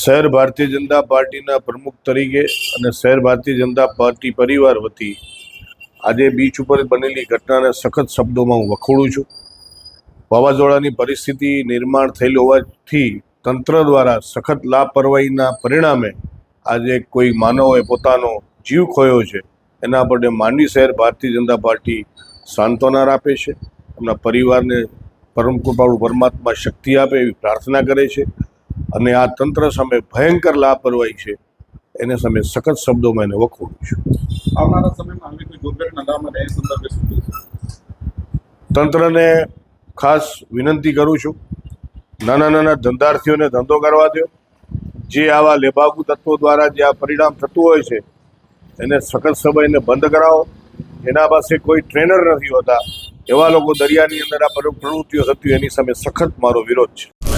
શહેર ભારતીય જનતા પાર્ટીના પ્રમુખ તરીકે અને શહેર ભારતીય જનતા પાર્ટી પરિવાર વતી આજે બીચ ઉપર બનેલી ઘટનાને સખત શબ્દોમાં હું વખોડું છું. વાવાઝોડાની પરિસ્થિતિ નિર્માણ થયેલ હોવાથી તંત્ર દ્વારા સખત લાપરવાહીના પરિણામે આજે કોઈ માનવોએ પોતાનો જીવ ખોયો છે. એના માટે માંડવી શહેર ભારતીય જનતા પાર્ટી સાંત્વના આપે છે. એમના પરિવારને પરમ કૃપાળુ પરમાત્મા શક્તિ આપે એવી પ્રાર્થના કરે છે. અને આ તંત્ર સામે ભયંકર લાપરવાહી છે એને સામે સખત શબ્દોમાં એને વખોડું છું. આવનારા સમયમાં આવી કોઈ દુર્ઘટના એ સંદર્ભે તંત્રને ખાસ વિનંતી કરું છું નાના નાના ધંધાર્થીઓને ધંધો કરવા દો જે આવા લેભાગુ તત્વો દ્વારા જે આ પરિણામ થતું હોય છે એને સખત સમયને બંધ કરાવો. એના પાસે કોઈ ટ્રેનર નથી હોતા એવા લોકો દરિયાની અંદર આ પ્રવૃ- પ્રવૃત્તિઓ થતી એની સામે સખત મારો વિરોધ છે.